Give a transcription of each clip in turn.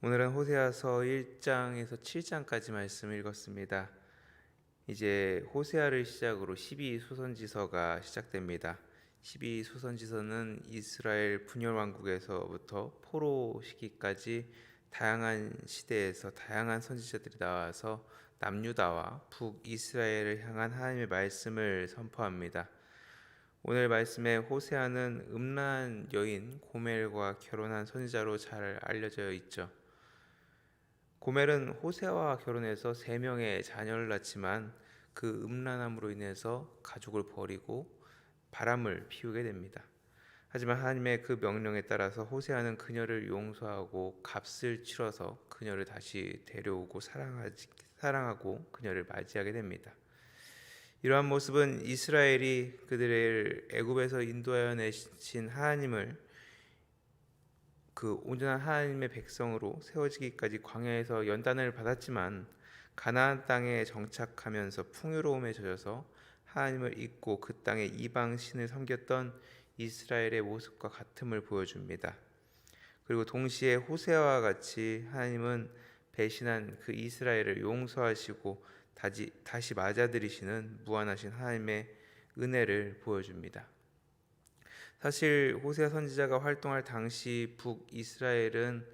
오늘은 호세아서 1장에서 7장까지 말씀을 읽었습니다. 이제 호세아를 시작으로 12 소선지서가 시작됩니다. 12 소선지서는 이스라엘 분열 왕국에서부터 포로 시기까지 다양한 시대에서 다양한 선지자들이 나와서 남유다와 북이스라엘을 향한 하나님의 말씀을 선포합니다. 오늘 말씀에 호세아는 음란 여인 고멜과 결혼한 선지자로 잘 알려져 있죠. 고멜은 호세아와 결혼해서 세 명의 자녀를 낳지만 그 음란함으로 인해서 가족을 버리고 바람을 피우게 됩니다. 하지만 하나님의 그 명령에 따라서 호세아는 그녀를 용서하고 값을 치러서 그녀를 다시 데려오고 사랑하지, 사랑하고 그녀를 맞이하게 됩니다. 이러한 모습은 이스라엘이 그들을 애굽에서 인도하여 내신 하나님을 그 온전한 하나님의 백성으로 세워지기까지 광야에서 연단을 받았지만 가나안 땅에 정착하면서 풍요로움에 젖어서 하나님을 잊고 그 땅에 이방 신을 섬겼던 이스라엘의 모습과 같음을 보여줍니다. 그리고 동시에 호세아와 같이 하나님은 배신한 그 이스라엘을 용서하시고 다시, 다시 맞아들이시는 무한하신 하나님의 은혜를 보여줍니다. 사실 호세아 선지자가 활동할 당시 북이스라엘은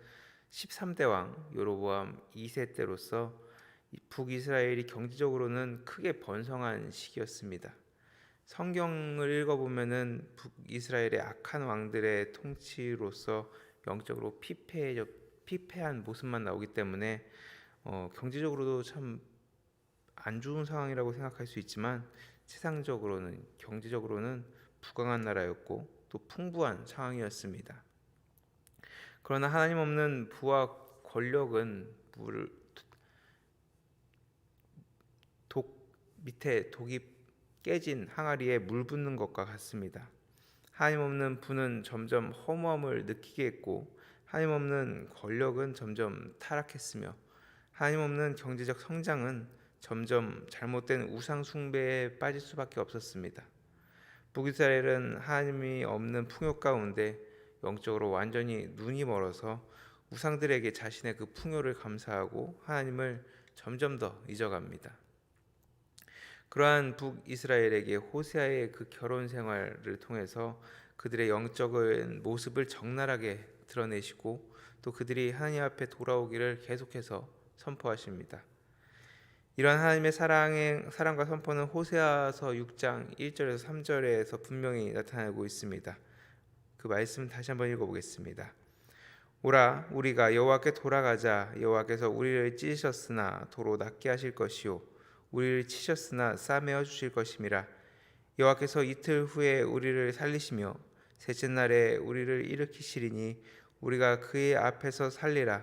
13대 왕 요로보암 2세 때로서 북이스라엘이 경제적으로는 크게 번성한 시기였습니다. 성경을 읽어보면은 북이스라엘의 악한 왕들의 통치로서 영적으로 피폐 피폐한 모습만 나오기 때문에 어, 경제적으로도 참 안 좋은 상황이라고 생각할 수 있지만 세상적으로는 경제적으로는 부강한 나라였고 또 풍부한 상황이었습니다. 그러나 하나님 없는 부와 권력은 물, 독 밑에 독이 깨진 항아리에 물 붓는 것과 같습니다. 하나님 없는 부는 점점 허무함을 느끼게 했고 하나님 없는 권력은 점점 타락했으며 하나님 없는 경제적 성장은 점점 잘못된 우상 숭배에 빠질 수밖에 없었습니다. 북이스라엘은 하나님이 없는 풍요 가운데 영적으로 완전히 눈이 멀어서 우상들에게 자신의 그 풍요를 감사하고 하나님을 점점 더 잊어갑니다. 그러한 북이스라엘에게 호세아의 그 결혼 생활을 통해서 그들의 영적인 모습을 적나라하게 드러내시고 또 그들이 하나님 앞에 돌아오기를 계속해서 선포하십니다. 이러한 하나님의 사랑의 사랑과 선포는 호세아서 6장 1절에서 3절에서 분명히 나타나고 있습니다. 그 말씀 다시 한번 읽어보겠습니다. 오라 우리가 여호와께 돌아가자. 여호와께서 우리를 찢으셨으나 도로 낫게 하실 것이요. 우리를 치셨으나 싸매어 주실 것임이라. 여호와께서 이틀 후에 우리를 살리시며 셋째 날에 우리를 일으키시리니 우리가 그의 앞에서 살리라.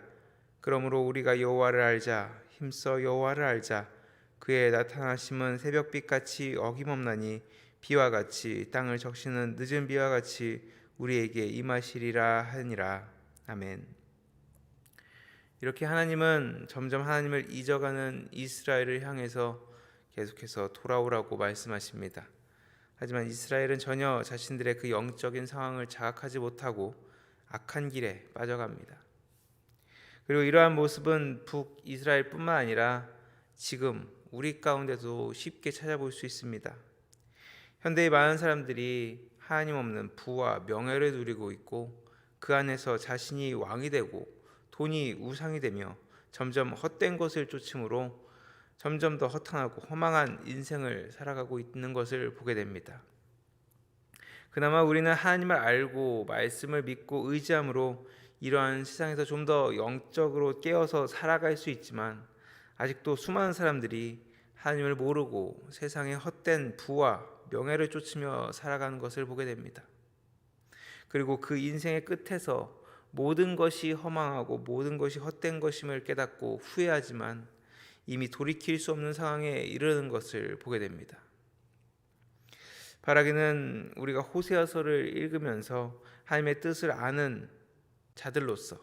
그러므로 우리가 여호와를 알자 힘써 여호와를 알자 그의 나타나심은 새벽빛 같이 어김없나니 비와 같이 땅을 적시는 늦은 비와 같이 우리에게 임하시리라 하니라 아멘. 이렇게 하나님은 점점 하나님을 잊어가는 이스라엘을 향해서 계속해서 돌아오라고 말씀하십니다. 하지만 이스라엘은 전혀 자신들의 그 영적인 상황을 자각하지 못하고 악한 길에 빠져갑니다. 그리고 이러한 모습은 북이스라엘뿐만 아니라 지금 우리 가운데도 쉽게 찾아볼 수 있습니다. 현대의 많은 사람들이 하나님 없는 부와 명예를 누리고 있고 그 안에서 자신이 왕이 되고 돈이 우상이 되며 점점 헛된 것을 쫓음으로 점점 더 허탄하고 허망한 인생을 살아가고 있는 것을 보게 됩니다. 그나마 우리는 하나님을 알고 말씀을 믿고 의지함으로 이러한 세상에서 좀 더 영적으로 깨어서 살아갈 수 있지만 아직도 수많은 사람들이 하나님을 모르고 세상의 헛된 부와 명예를 쫓으며 살아가는 것을 보게 됩니다. 그리고 그 인생의 끝에서 모든 것이 허망하고 모든 것이 헛된 것임을 깨닫고 후회하지만 이미 돌이킬 수 없는 상황에 이르는 것을 보게 됩니다. 바라기는 우리가 호세아서를 읽으면서 하나님의 뜻을 아는 자들로서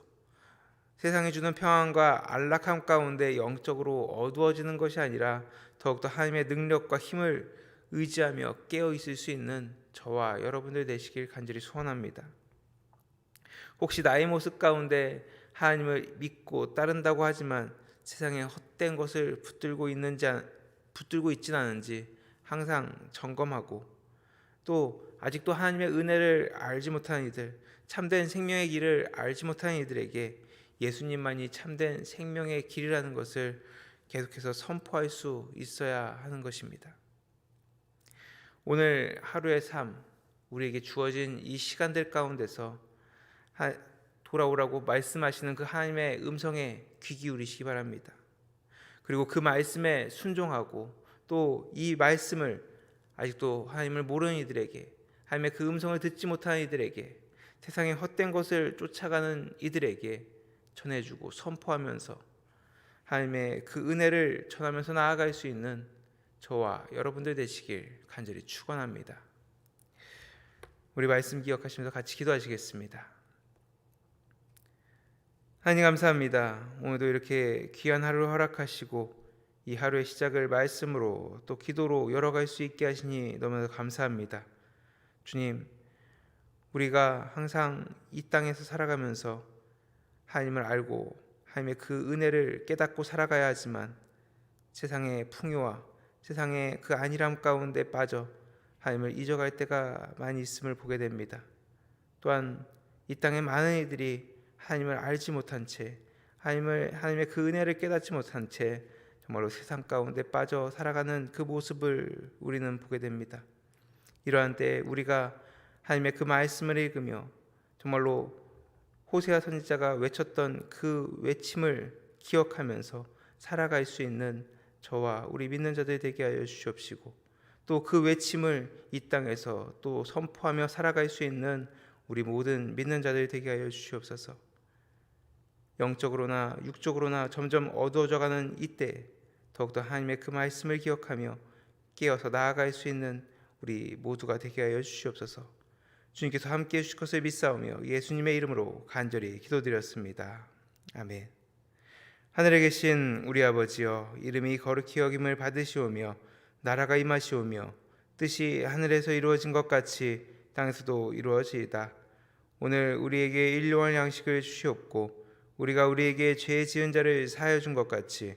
세상이 주는 평안과 안락함 가운데 영적으로 어두워지는 것이 아니라 더욱더 하나님의 능력과 힘을 의지하며 깨어 있을 수 있는 저와 여러분들 되시길 간절히 소원합니다. 혹시 나의 모습 가운데 하나님을 믿고 따른다고 하지만 세상에 헛된 것을 붙들고 있는지 안- 붙들고 있진 않은지 항상 점검하고 또 아직도 하나님의 은혜를 알지 못하는 이들, 참된 생명의 길을 알지 못하는 이들에게 예수님만이 참된 생명의 길이라는 것을 계속해서 선포할 수 있어야 하는 것입니다. 오늘 하루의 삶, 우리에게 주어진 이 시간들 가운데서 하- 돌아오라고 말씀하시는 그 하나님의 음성에 귀 기울이시기 바랍니다. 그리고 그 말씀에 순종하고 또 이 말씀을 아직도 하나님을 모르는 이들에게 하나님의 그 음성을 듣지 못하는 이들에게 세상의 헛된 것을 쫓아가는 이들에게 전해주고 선포하면서 하나님의 그 은혜를 전하면서 나아갈 수 있는 저와 여러분들 되시길 간절히 축원합니다. 우리 말씀 기억하시면서 같이 기도하시겠습니다. 하나님 감사합니다. 오늘도 이렇게 귀한 하루를 허락하시고 이 하루의 시작을 말씀으로 또 기도로 열어갈 수 있게 하시니 너무나 감사합니다. 주님, 우리가 항상 이 땅에서 살아가면서 하나님을 알고 하나님의 그 은혜를 깨닫고 살아가야 하지만 세상의 풍요와 세상의 그 안일함 가운데 빠져 하나님을 잊어갈 때가 많이 있음을 보게 됩니다. 또한 이 땅의 많은 이들이 하나님을 알지 못한 채 하나님을 하나님의 그 은혜를 깨닫지 못한 채 정말로 세상 가운데 빠져 살아가는 그 모습을 우리는 보게 됩니다. 이러한 때 우리가 하나님의 그 말씀을 읽으며 정말로 호세아 선지자가 외쳤던 그 외침을 기억하면서 살아갈 수 있는 저와 우리 믿는 자들 되게 하여 주시옵시고 또 그 외침을 이 땅에서 또 선포하며 살아갈 수 있는 우리 모든 믿는 자들 되게 하여 주시옵소서. 영적으로나 육적으로나 점점 어두워져가는 이때 더욱더 하나님의 그 말씀을 기억하며 깨어서 나아갈 수 있는 우리 모두가 되게 하여 주시옵소서. 주님께서 함께 해주실 것을 믿사오며 예수님의 이름으로 간절히 기도드렸습니다. 아멘. 하늘에 계신 우리 아버지여 이름이 거룩히 여김을 받으시오며 나라가 임하시오며 뜻이 하늘에서 이루어진 것 같이 땅에서도 이루어지이다. 오늘 우리에게 일용할 양식을 주시옵고 우리가 우리에게 죄 지은 자를 사하여 준 것 같이